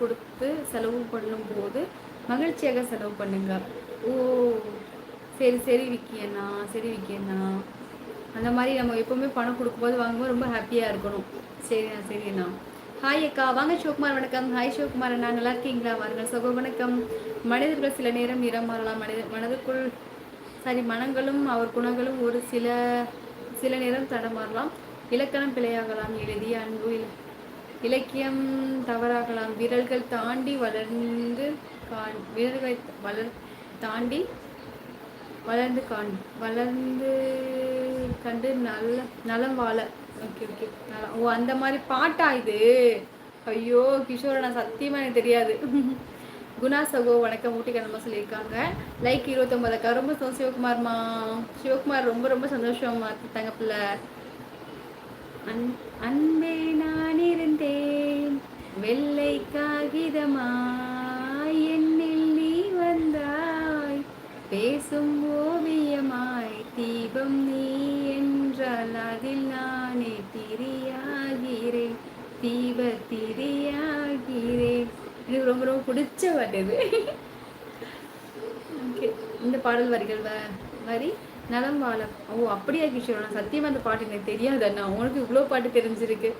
கொடுத்து செலவு பண்ணும்போது மகிழ்ச்சியாக செலவு பண்ணுங்க. ஓ சரி சரி விக்கியண்ணா சரி விக்கியண்ணா அந்த மாதிரி நம்ம எப்போவுமே பணம் கொடுக்கும்போது வாங்கும்போது ரொம்ப ஹாப்பியாக இருக்கணும். சரிண்ணா சரிண்ணா. ஹாய் அக்கா வாங்க சிவகுமார் வணக்கம். ஹாய் சிவகுமார் அண்ணா நல்லா இருக்கீங்களா? வாருங்க சகோ வணக்கம். மனிதர்கள் சில நேரம் நிறம் மாறலாம். மனித மனதுக்குள் சாரி மனங்களும் அவர் குணங்களும் ஒரு சில சில நேரம் தடமாறலாம். இலக்கணம் பிழையாகலாம். எழுதிய அன்பு இலக்கியம் தவறாகலாம். விரல்கள் தாண்டி வளர்ந்து காண் விரல்களை வளர் தாண்டி வளர்ந்து காண் வளர்ந்து கண்டு நல்ல நலம் வாழ. Okay okay. நலம் ஓ அந்த மாதிரி பாட்டா இது? ஐயோ கிஷோரை நான் சத்தியமாக எனக்கு தெரியாது. குணா சகோ வணக்கம். ஊட்டிக்கிழமை கண்ணம்மா சொல்லியிருக்காங்க. லைக் இருபத்தொம்பதுக்கா ரொம்ப சந்தோஷம் சிவகுமார்மா. சிவகுமார் ரொம்ப ரொம்ப சந்தோஷமா தங்க பிள்ளை அன் அன்பே வெள்ளை காகிதமாய் என்னில் நீ வந்தாய். பேசும் ஓவியமாய் தீபம் நீ என்றால் அதில் நானே திரியாகிறேன். தீப திரியாகிறேன். எனக்கு ரொம்ப ரொம்ப பிடிச்ச பாட்டு ஓகே இந்த பாடல் வரிகள் வ வரி நலம் வாழ ஓ அப்படியா கிஷோர்? நான் சத்தியமா அந்த பாட்டு எனக்கு தெரியாது அண்ணா. உனக்கு இவ்வளோ பாட்டு தெரிஞ்சிருக்கு.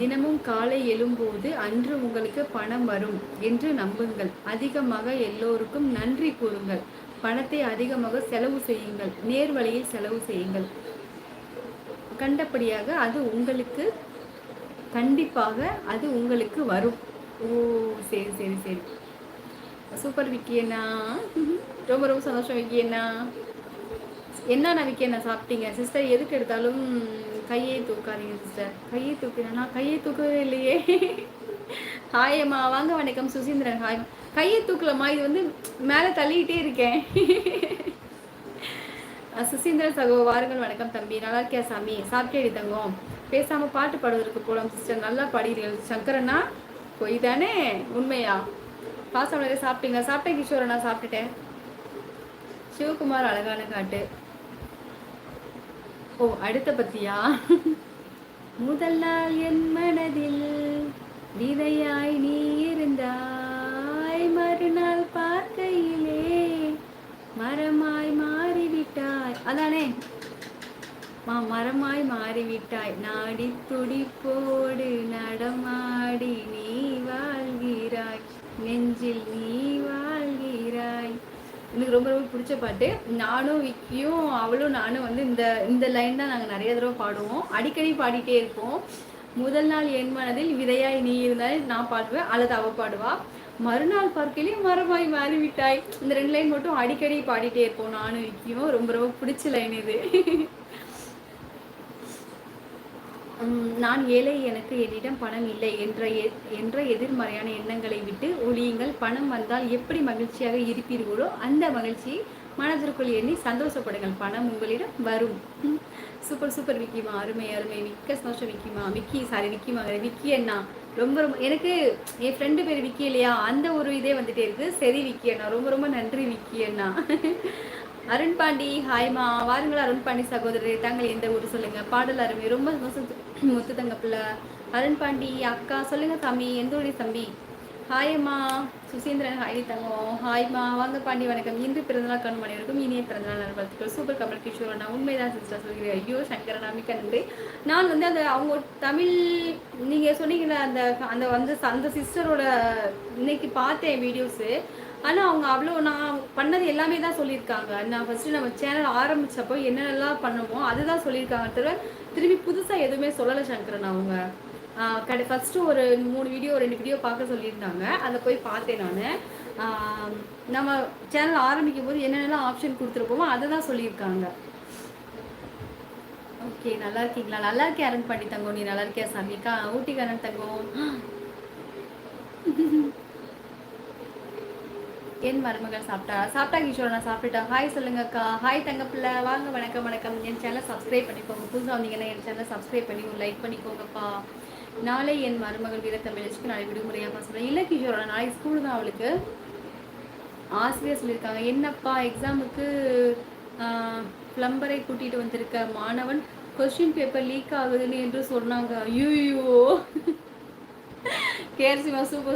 தினமும் காலை எழும்போது அன்று உங்களுக்கு பணம் வரும் என்று நம்புங்கள். அதிகமாக எல்லோருக்கும் நன்றி கூறுங்கள். பணத்தை அதிகமாக செலவு செய்யுங்கள். நேர் வழியில் செலவு செய்யுங்கள். கண்டபடியாக அது உங்களுக்கு கண்டிப்பாக அது உங்களுக்கு வரும். ஓ சரி சரி சரி. சூப்பர் விக்கியண்ணா. ரொம்ப ரொம்ப சந்தோஷம் விக்கியண்ணா. என்னண்ணா விக்கியண்ணா சாப்பிட்டீங்க? சிஸ்டர் எதுக்கு எடுத்தாலும் கையை தூக்காதீங்க சிஸ்டர் கையை தூக்கினா கையை தூக்கவே இல்லையே. ஹாய் வாங்க வணக்கம். சுசீந்திரன் ஹாய் கையை தூக்கலம்மா. இது வந்து மேலே தள்ளிக்கிட்டே இருக்கேன். சுசீந்திரன் சகோ வாருங்கள். வணக்கம் தம்பி. நல்லா இருக்கியா சாமி? சாப்பிட்டேடி தங்கம். பேசாமல் பாட்டு பாடுவதற்கு போலாம் சிஸ்டர் நல்லா பாடுகிறீர்கள். சங்கரண்ணா பொய் தானே? உண்மையா? பாசம் சாப்பிட்டீங்க சாப்பிட்டேன் கிஷோர் நான் சாப்பிட்டுட்டேன். சிவகுமார் அழகான காட்டு. ஓ அடுத்த பத்தியா? முதல் என் மனதில் விதையாய் நீ இருந்தாய் மறுநாள் பார்க்கையிலே மரமாய் மாறிவிட்டாய். அதானே? மா மரமாய் மாறிவிட்டாய். நாடி துடிப்போடு நடமாடி நீ வாழ்கிறாய். நெஞ்சில் நீ வாழ்கிறாய். எனக்கு ரொம்ப ரொம்ப பிடிச்ச பாட்டு. நானும் விக்கியும் அவளும் நானும் வந்து இந்த இந்த லைன் தான் நாங்கள் நிறைய தடவை பாடுவோம். அடிக்கடி பாடிட்டே இருப்போம். முதல் நாள் என் மனதில் விதையாய் நீ இருந்தால் நான் பாடுவேன் அல்லது அவ பாடுவா. மறுநாள் பார்க்கையிலே மரமாய் மாறிவிட்டாய். இந்த ரெண்டு லைன் மட்டும் அடிக்கடி பாடிட்டே இருப்போம். நானும் விக்கியும். ரொம்ப ரொம்ப பிடிச்ச லைன் இது. நான் ஏழை எனக்கு என்னிடம் பணம் இல்லை என்ற என்ற எதிர்மறையான எண்ணங்களை விட்டு ஒளியுங்கள் பணம் வந்தால் எப்படி மகிழ்ச்சியாக இருப்பீர்களோ அந்த மகிழ்ச்சியை மனதிற்குள் எண்ணி சந்தோஷப்படுங்கள். பணம் உங்களிடம் வரும். சூப்பர் சூப்பர் விக்கிமா அருமை அருமை. மிக்க சந்தோஷம் விக்கிமா விக்கி சாரி விக்கிமா விக்கி அண்ணா. ரொம்ப ரொம்ப எனக்கு என் ஃப்ரெண்டு பேர் விக்கி இல்லையா? அந்த ஒரு இதே வந்துட்டே இருக்கு. சரி விக்கி அண்ணா. ரொம்ப ரொம்ப நன்றி விக்கி அண்ணா. அருண் பாண்டி ஹாய்மா வாருங்கள் அருண் பாண்டி சகோதரர். தாங்கள் எந்த ஊர் சொல்லுங்க? பாடல் அருமை. ரொம்ப சந்தோஷம். முத்து தங்க அருண் பாண்டி அக்கா சொல்லுங்கள் தம்பி எந்த ஊரி தம்பி? ஹாய் அம்மா சுசீந்திரன் ஹாய் தங்கம். ஹாய்மா வாங்க பாண்டி வணக்கம். இன்று பிறந்தநாள் கண் அனைவருக்கும் இனிய பிறந்தநாள் நல்வாழ்த்துக்கள். சூப்பர் கமல் கிஷோர் நான் உண்மைதான் சிஸ்டர் சொல்கிறேன் ஐயோ சங்கரன் மிக்க நன்றி. நான் வந்து அந்த அவங்க தமிழ் நீங்கள் சொன்னீங்கல்ல அந்த அந்த வந்து அந்த சிஸ்டரோட இன்னைக்கு பார்த்தேன் வீடியோஸு ஆனால் அவங்க அவ்வளோ நான் பண்ணது எல்லாமே தான் சொல்லியிருக்காங்க. நான் ஃபஸ்ட்டு நம்ம சேனல் ஆரம்பிச்சப்போ என்னென்னலாம் பண்ணுமோ அதுதான் சொல்லியிருக்காங்க தவிர திரும்பி புதுசாக எதுவுமே சொல்லலை சங்கரன் அவங்க. கடை ஃபஸ்ட்டு ஒரு மூணு வீடியோ ரெண்டு வீடியோ பார்க்க சொல்லியிருந்தாங்க. அதை போய் பார்த்தேன் நான். நம்ம சேனல் ஆரம்பிக்கும் போது என்னென்னலாம் ஆப்ஷன் கொடுத்துருப்போமோ அதை தான் சொல்லியிருக்காங்க. ஓகே நல்லா இருக்கீங்களா? நல்லா இருக்கே அரண் பண்ணி தங்கம் நீ நல்லா இருக்கியா சாமிக்கா ஊட்டிக்காரன் தங்கம் என் மருமகள் சாப்பிட்டா? சாப்பிட்டா கிஷோர்? நான் சாப்பிட்டுட்டா? ஹாய் சொல்லுங்கக்கா. ஹாய் தங்கப்பிள்ள. வாங்க வணக்கம் வணக்கம். என் சேனலை சப்ஸ்கிரைப் பண்ணிக்கோங்க. புதுசாக வந்தீங்கன்னா என் சேனலை சப்ஸ்கிரைப் பண்ணி ஒரு லைக் பண்ணிக்கோங்கப்பா. நாளை என் மருமகள் வீரத்தமிழச்சுக்கு நாளை விடுமுறையாக பேசுகிறேன் இல்லை கிஷோர் நாளைக்கு ஸ்கூல் தான் அவளுக்கு. ஆசிரியர் சொல்லியிருக்காங்க. என்னப்பா எக்ஸாமுக்கு ப்ளம்பரை கூட்டிட்டு வந்திருக்க? மாணவன் கொஸ்டின் பேப்பர் லீக் ஆகுதுன்னு என்று சொன்னாங்க. ஐயோ கேர்சிமா சூப்பர்